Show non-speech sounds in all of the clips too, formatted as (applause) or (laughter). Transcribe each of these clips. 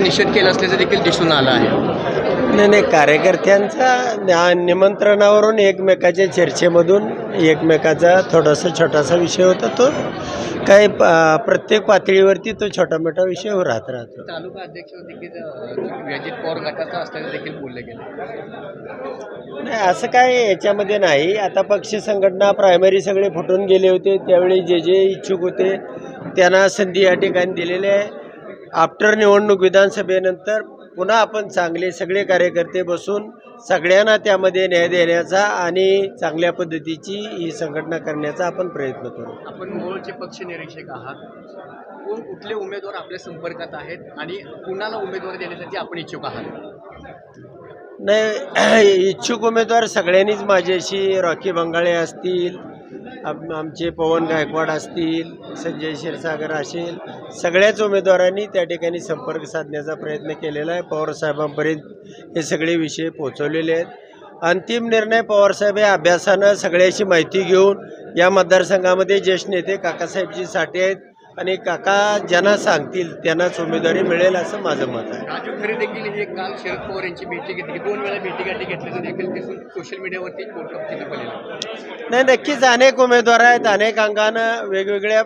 निषेध केला असल्याचं देखील दिसून आलं आहे. नाही नाही कार्यकर्त्यांचा निमंत्रणावरून एकमेकाच्या चर्चेमधून एकमेकाचा थोडासा छोटासा विषय होता तो. काही प्रत्येक पातळीवरती तो छोटा मोठा विषय हो राहत राहतो. तालुका अध्यक्ष देखील अ, अजित पवार गटाचा असल्याचं देखील बोलले गेले. नाही असं काय याच्यामध्ये नाही. आता पक्ष संघटना प्रायमरी सगळे फुटून गेले होते. त्यावेळी जे जे इच्छुक होते त्यांना संधी या ठिकाणी दिलेली आहे. आफ्टर निवडणूक विधानसभेनंतर पुन्हा आपण चांगले सगळे कार्यकर्ते बसून सगळ्यांना त्यामध्ये न्याय देण्याचा आणि चांगल्या पद्धतीची ही संघटना करण्याचा आपण प्रयत्न करू. आपण मूळचे पक्ष निरीक्षक आहात. कोण कुठले उमेदवार आपल्या संपर्कात आहेत आणि कुणाला उमेदवार देण्यासाठी आपण इच्छुक आहात? नाही (clears throat) इच्छुक उमेदवार सगळ्यांनीच माझ्याशी रॉकी बंगाळे असतील आम- आमचे पवन गायकवाड असतील संजय क्षीरसागर असेल सगळ्याच उमेदवारांनी त्या ठिकाणी संपर्क साधण्याचा प्रयत्न केलेला आहे. पवारसाहेबांपर्यंत हे सगळे विषय पोहोचवलेले आहेत. अंतिम निर्णय पवारसाहेब हे अभ्यासानं सगळ्याची माहिती घेऊन या मतदारसंघामध्ये ज्येष्ठ नेते काकासाहेबजी साठे आहेत आणि काका ज्यांना सांगतील त्यांनाच उमेदवारी मिळेल असं माझं मत आहे. राजू खरे देखील हे काल शरद पवार यांची भेटी घेतली. दोन वेळा भेटीगाठी घेतल्याचं देखील दिसून सोशल मीडियावरती नाही नक्कीच अनेक उमेदवार आहेत. अनेक अंगानं वेगवेगळ्या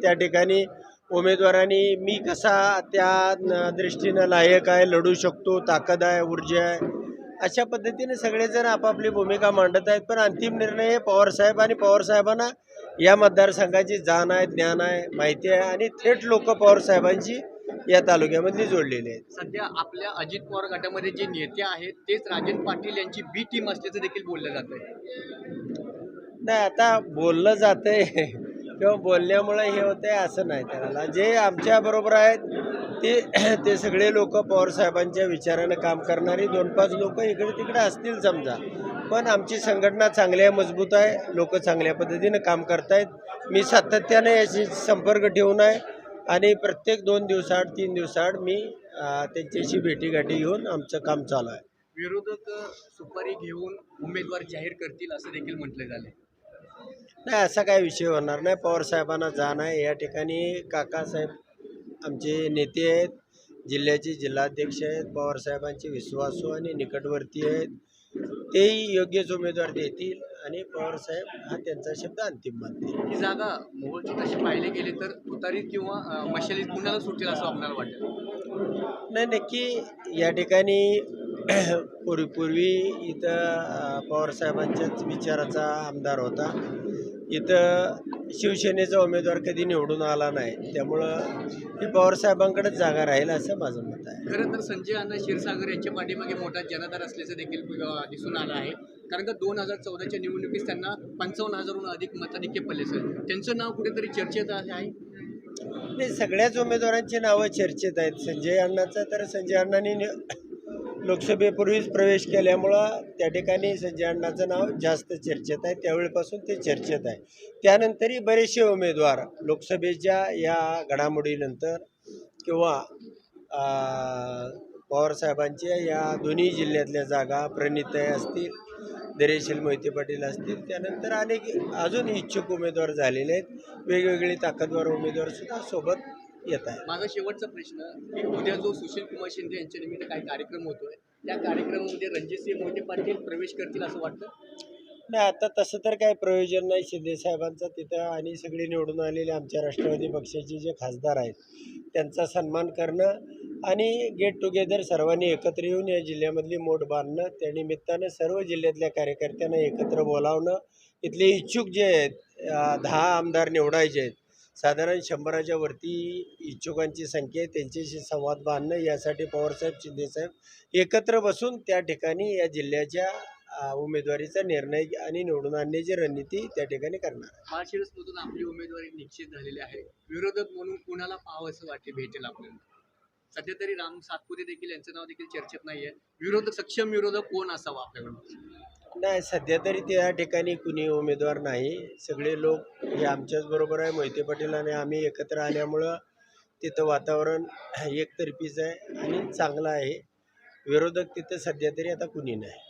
त्या ठिकाणी उमेदवारांनी मी कसा त्या दृष्टीनं लायक आहे लढू शकतो ताकद आहे ऊर्जा आहे अशा पद्धतीने सगळेजण आपापली भूमिका मांडत आहेत. पण अंतिम निर्णय हे पवारसाहेब आणि पवारसाहेबांना या मतदारसंघाची जाण आहे ज्ञान आहे माहिती आहे आणि थेट लोक पवारसाहेबांची या तालुक्यामधली जोडलेली आहेत. सध्या आपल्या अजित पवार गटामध्ये जे नेते आहेत तेच राजन पाटील यांची बी टीम असल्याचं देखील बोललं जात आहे नाही आता बोललं जातंय. किंवा बोलण्यामुळे हे होतंय असं नाही त्याला. जे आमच्या बरोबर आहेत ते ते सगळे लोक पवारसाहेबांच्या विचारानं काम करणारी. दोन पाच लोक इकडे तिकडे असतील समजा. पण आमची संघटना चांगली आहे मजबूत आहे. लोक चांगल्या पद्धतीनं काम करतायत. मी सातत्याने याशी संपर्क ठेवून आहे. आणि प्रत्येक दोन दिवसाआड तीन दिवसाआड मी त्यांच्याशी भेटीगाठी घेऊन आमचं काम चालू आहे. विरोधक सुपारी घेऊन उमेदवार जाहीर करतील असं देखील म्हटलं झाले नाही असा काय विषय होणार नाही. पवारसाहेबांना जाण आहे. या ठिकाणी काकासाहेब आमचे नेते आहेत. जिल्ह्याचे जिल्हाध्यक्ष आहेत. पवारसाहेबांचे विश्वासू आणि निकटवर्ती आहेत. तेही योग्यच उमेदवार देतील. आणि पवारसाहेब हा त्यांचा शब्द अंतिम मानतील. ही जागा मोहोळची तशी पाहिले गेले तर तुतारीत किंवा मशालीत कुणाला सुटेल असं आपल्याला वाटतं? नाही नक्की या ठिकाणी (clears throat) पूर्वी पूर्वी इथं पवारसाहेबांच्याच विचाराचा आमदार होता. इथं शिवसेनेचा उमेदवार कधी निवडून आला नाही त्यामुळं ही पवारसाहेबांकडेच जागा राहील असं माझं मत आहे. खरं तर संजय अण्णा क्षीरसागर यांच्या पाठीमागे मोठा जनाधार असल्याचं देखील दिसून आलं आहे. कारण का दोन हजार चौदाच्या निवडणुकीत त्यांना पंचावन्न हजारहून अधिक मताधिक्य पडले सर. त्यांचं नाव कुठेतरी चर्चेत आहे? नाही सगळ्याच उमेदवारांची नावं चर्चेत आहेत. संजय अण्णाचं तर संजय अण्णांनी लोकसभेपूर्वीच प्रवेश केल्यामुळं त्या ठिकाणी संजय अण्णाचं नाव जास्त चर्चेत आहे. त्यावेळेपासून ते चर्चेत आहे. त्यानंतरही बरेचसे उमेदवार लोकसभेच्या या घडामोडीनंतर किंवा पवारसाहेबांच्या या दोन्ही जिल्ह्यातल्या जागा प्रणितय असतील दरेशील मोहिते पाटील असतील त्यानंतर अनेक अजून इच्छुक उमेदवार झालेले आहेत. वेगवेगळे ताकदवार उमेदवारसुद्धा सोबत येत आहेत माझा शेवटचा प्रश्न की उद्या जो सुशील कुमार शिंदे यांच्या निमित्त काही कार्यक्रम होतोय त्या कार्यक्रमामध्ये रणजितसिंह मोहिते पाटील प्रवेश करतील असं वाटतं? नाही आता तसं तर काही प्रयोजन नाही. शिंदे साहेबांचा तिथं आणि सगळे निवडून आलेले आमच्या राष्ट्रवादी पक्षाचे जे खासदार आहेत त्यांचा सन्मान करणं आणि गेट टुगेदर सर्वांनी एकत्र येऊन या जिल्ह्यामधली मोठ बांधणं त्या निमित्तानं सर्व जिल्ह्यातल्या कार्यकर्त्यांना एकत्र बोलावणं. इथले इच्छुक जे आहेत दहा आमदार निवडायचे आहेत साधारण शंभराच्या वरती इच्छुकांची संख्या आहे. त्यांच्याशी संवाद बांधणं यासाठी पवारसाहेब शिंदेसाहेब एकत्र बसून त्या ठिकाणी या जिल्ह्याच्या उमेदवारीचा निर्णय आणि निवडून आणण्याची रणनीती त्या ठिकाणी करणार. आहे. माळशिरसमधून आपली उमेदवारी निश्चित झालेली आहे. विरोधक म्हणून कुणाला पाहावं असं वाटते भेटेल आपल्याला? सध्या तरी राम सातपुते देखील यांचं नाव देखील चर्चेत नाही आहे विरोधक सक्षम विरोधक कोण असावा आपल्याकडून? नाही सध्या तरी त्या ठिकाणी कुणी उमेदवार नाही. सगळे लोक हे आमच्याच बरोबर आहे मोहिते पाटील आणि आम्ही एकत्र आल्यामुळं तिथं वातावरण एकतर्फीच आहे आणि चांगलं आहे. विरोधक तिथं सध्या तरी आता कुणी नाही.